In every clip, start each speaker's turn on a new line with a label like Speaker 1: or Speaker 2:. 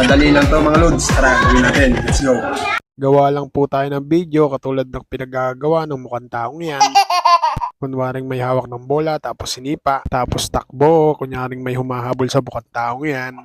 Speaker 1: Madali lang to mga lods. Tara, gawin natin. Let's go.
Speaker 2: Gawa lang po tayo ng video katulad ng pinagagawa ng mukhang taong yan. Kunwaring may hawak ng bola tapos sinipa, tapos takbo, kunyaring may humahabol sa mukhang taong yan.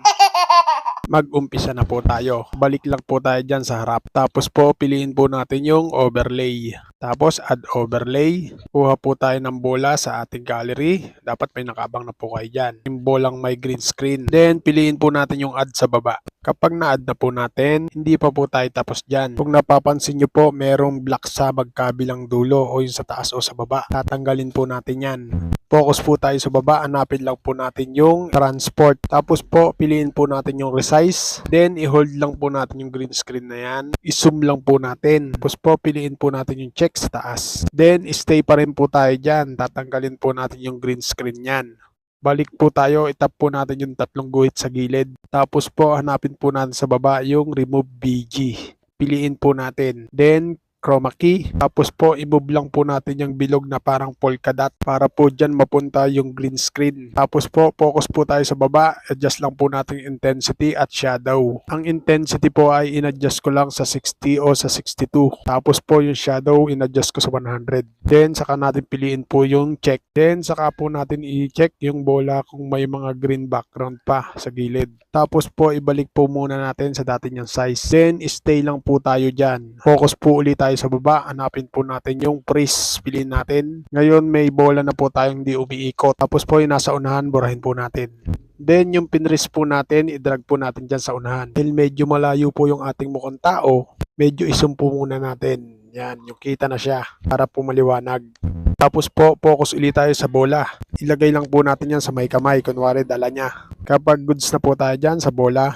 Speaker 2: Mag-umpisa na po tayo. Balik lang po tayo dyan sa harap. Tapos po piliin po natin yung overlay. Tapos add overlay. Kuha po tayo ng bola sa ating gallery. Dapat may nakabang na po kayo dyan. Yung bolang may green screen. Then piliin po natin yung add sa baba. Kapag na-add na po natin, hindi pa po tayo tapos dyan. Kung napapansin nyo po, merong black sa magkabilang dulo o yung sa taas o sa baba. Tatanggalin po natin yan. Focus po tayo sa baba, hanapin lang po natin yung transport. Tapos po, piliin po natin yung resize. Then, i-hold lang po natin yung green screen na yan. I-zoom lang po natin. Tapos po, piliin po natin yung check sa taas. Then, stay pa rin po tayo dyan. Tatanggalin po natin yung green screen yan. Balik po tayo, itap po natin yung tatlong guhit sa gilid. Tapos po, hanapin po natin sa baba yung remove BG. Piliin po natin. Then, chroma key. Tapos po, i-move lang po natin yung bilog na parang polka dot para po dyan mapunta yung green screen. Tapos po, focus po tayo sa baba. Adjust lang po natin intensity at shadow. Ang intensity po ay in-adjust ko lang sa 60 o sa 62. Tapos po yung shadow, in-adjust ko sa 100. Then, saka natin piliin po yung check. Then, saka po natin i-check yung bola kung may mga green background pa sa gilid. Tapos po, ibalik po muna natin sa dati niyang size. Then, stay lang po tayo dyan. Focus po ulit tayo sa baba. Hanapin po natin yung freeze. Piliin natin. Ngayon, may bola na po tayong hindi umiikot. Tapos po, yung nasa unahan, burahin po natin. Then, yung pinris po natin, i-drag po natin dyan sa unahan. Dahil medyo malayo po yung ating mukhang tao, medyo isum po muna natin. Yan, yung kita na siya para po maliwanag. Tapos po, focus ulit tayo sa bola. Ilagay lang po natin yan sa may kamay, kunwari dala niya. Kapag goods na po tayo dyan sa bola,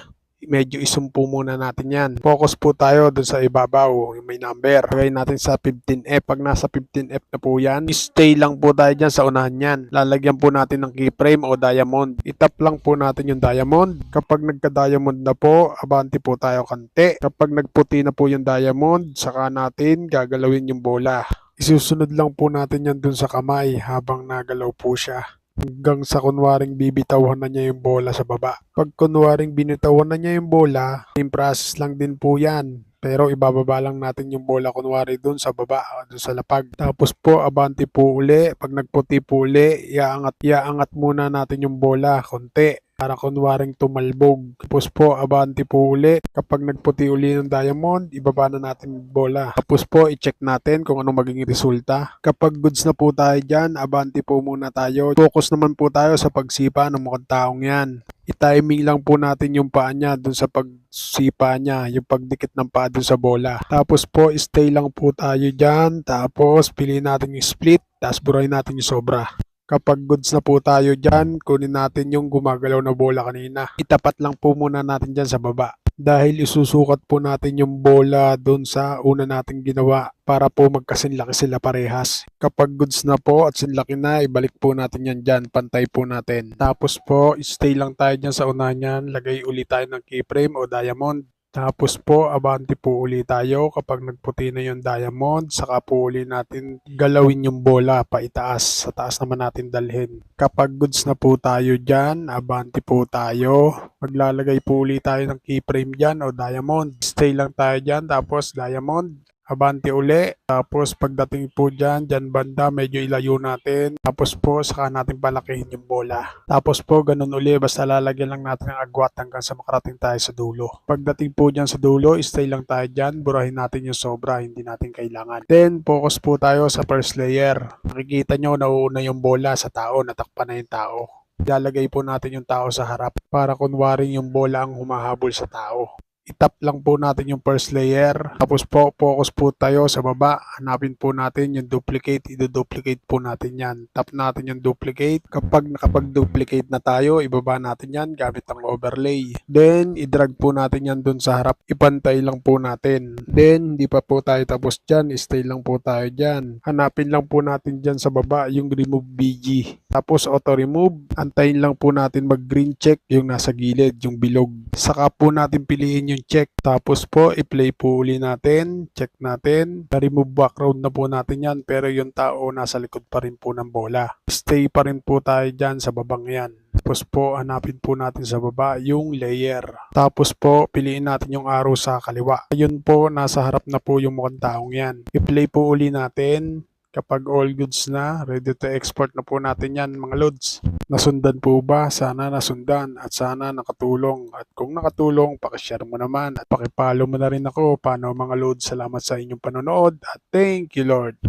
Speaker 2: medyo isumpo muna natin yan. Focus po tayo dun sa ibabaw, yung may number. Lagay natin sa 15F. Pag nasa 15F na po yan, stay lang po tayo dyan sa unahan yan. Lalagyan po natin ng keyframe o diamond. Itap lang po natin yung diamond. Kapag nagka-diamond na po, abanti po tayo kante. Kapag nagputi na po yung diamond, saka natin gagalawin yung bola. Isusunod lang po natin yan dun sa kamay habang nagalaw po siya hanggang sa kunwaring bibitawan na niya yung bola sa baba. Pag kunwaring binitawan na niya yung bola, in process lang din po yan. Pero ibababa lang natin yung bola kunwari dun sa baba, dun sa lapag. Tapos po, abanti po uli. Pag nagputi po uli, iaangat, iaangat muna natin yung bola konti para kunwaring tumalbog. Tapos po, abanti po uli. Kapag nagputi uli ng diamond, ibaba na natin bola. Tapos po, i-check natin kung anong magiging resulta. Kapag goods na po tayo dyan, abanti po muna tayo. Focus naman po tayo sa pagsipa ng mukhang taong yan. I-timing lang po natin yung paa niya dun sa pagsipa niya, yung pagdikit ng paa dun sa bola. Tapos po, stay lang po tayo dyan. Tapos, piliin natin yung split. Tapos, burahin natin yung sobra. Kapag goods na po tayo dyan, kunin natin yung gumagalaw na bola kanina. Itapat lang po muna natin dyan sa baba. Dahil isusukat po natin yung bola doon sa una nating ginawa para po magkasinlaki sila parehas. Kapag goods na po at sinlaki na, ibalik po natin yan dyan, pantay po natin. Tapos po, stay lang tayo dyan sa una niyan, lagay ulit tayo ng keyframe o diamond. Tapos po, abanti po uli tayo kapag nagputi na yung diamond, saka po uli natin galawin yung bola pa itaas. Sa taas naman natin dalhin. Kapag goods na po tayo dyan, abanti po tayo. Maglalagay po uli tayo ng keyframe dyan o diamond. Stay lang tayo dyan, tapos diamond. Abanti uli. Tapos pagdating po dyan, dyan banda, medyo ilayo natin. Tapos po, saka natin palakihin yung bola. Tapos po, ganun uli, basta lalagyan lang natin ng agwat hanggang sa makarating tayo sa dulo. Pagdating po dyan sa dulo, stay lang tayo dyan. Burahin natin yung sobra, hindi natin kailangan. Then, focus po tayo sa first layer. Nakikita nyo, nauuna yung bola sa tao, natakpan na yung tao. Ilalagay po natin yung tao sa harap para kunwaring yung bola ang humahabol sa tao itap lang po natin yung first layer. Tapos po, focus po tayo sa baba. Hanapin po natin yung duplicate. I-duplicate po natin yan. Tap natin yung duplicate. Kapag nakapag-duplicate na tayo, ibaba natin yan gamit ang overlay. Then, i-drag po natin yan dun sa harap. Ipantay lang po natin. Then, hindi pa po tayo tapos dyan. Stay lang po tayo dyan. Hanapin lang po natin dyan sa baba yung remove BG. Tapos, auto-remove. Antayin lang po natin mag-green check yung nasa gilid, yung bilog. Saka po natin piliin yung check. Tapos po, i-play po uli natin. Check natin. Na-remove background na po natin yan. Pero yung tao nasa likod pa rin po ng bola. Stay pa rin po tayo dyan sa babang yan. Tapos po, hanapin po natin sa baba yung layer. Tapos po, piliin natin yung arrow sa kaliwa. Ayun po, nasa harap na po yung mukhang taong yan. I-play po uli natin. Kapag all goods na, ready to export na po natin yan mga lods. Nasundan po ba? Sana nasundan at sana nakatulong. At kung nakatulong, pakishare mo naman at pakipalo mo na rin ako. Paano mga lods? Salamat sa inyong panonood at thank you Lord.